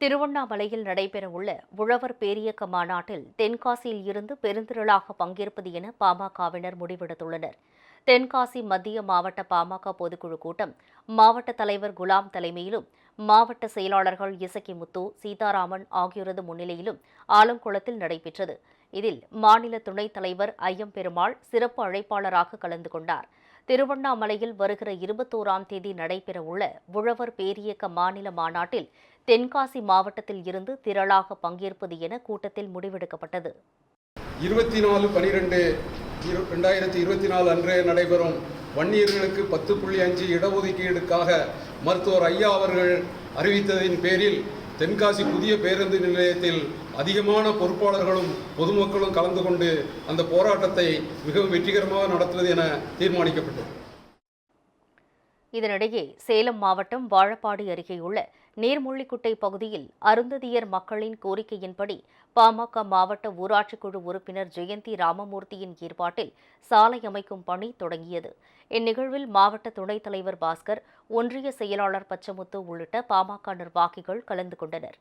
திருவண்ணாமலையில் நடைபெறவுள்ள உழவர் பேரியக்க மாநாட்டில் தென்காசியில் இருந்து பெருந்திரளாக பங்கேற்பது என பாமகவினர் முடிவெடுத்துள்ளனர். தென்காசி மத்திய மாவட்ட பாமக பொதுக்குழு கூட்டம் மாவட்ட தலைவர் குலாம் தலைமையிலும் மாவட்ட செயலாளர்கள் இசக்கி முத்து சீதாராமன் ஆகியோரது முன்னிலையிலும் ஆலங்குளத்தில் நடைபெற்றது. இதில் மாநில துணைத் தலைவர் ஐயம் பெருமாள் சிறப்பு அழைப்பாளராக கலந்து கொண்டார். திருவண்ணாமலையில் வருகிற இருபத்தோராம் தேதி நடைபெறவுள்ள உழவர் பேரியக்க மாநில மாநாட்டில் தென்காசி மாவட்டத்தில் இருந்து திரளாக பங்கேற்பது என கூட்டத்தில் முடிவெடுக்கப்பட்டது. இருபத்தி நாலு பனிரெண்டு ரெண்டாயிரத்தி இருபத்தி நாலு அன்றே நடைபெறும் வன்னியர்களுக்கு பத்து புள்ளி அஞ்சு இடஒதுக்கீடுக்காக மருத்துவர் ஐயா அவர்கள் அறிவித்ததின் பேரில் தென்காசி புதிய பேருந்து நிலையத்தில் அதிகமான பொறுப்பாளர்களும் பொதுமக்களும் கலந்து கொண்டு அந்த போராட்டத்தை மிகவும் வெற்றிகரமாக நடத்துவது என தீர்மானிக்கப்பட்டது. இதனிடையே சேலம் மாவட்டம் வாழப்பாடி அருகேயுள்ள நீர்முள்ளிக்குட்டை பகுதியில் அருந்ததியர் மக்களின் கோரிக்கையின்படி பாமக மாவட்ட ஊராட்சிக்குழு உறுப்பினர் ஜெயந்தி ராமமூர்த்தியின் ஏற்பாட்டில் சாலை அமைக்கும் பணி தொடங்கியது. இந்நிகழ்வில் மாவட்ட துணைத் தலைவர் பாஸ்கர் ஒன்றிய செயலாளர் பச்சமுத்து உள்ளிட்ட பாமக நிர்வாகிகள் கலந்து கொண்டனர்.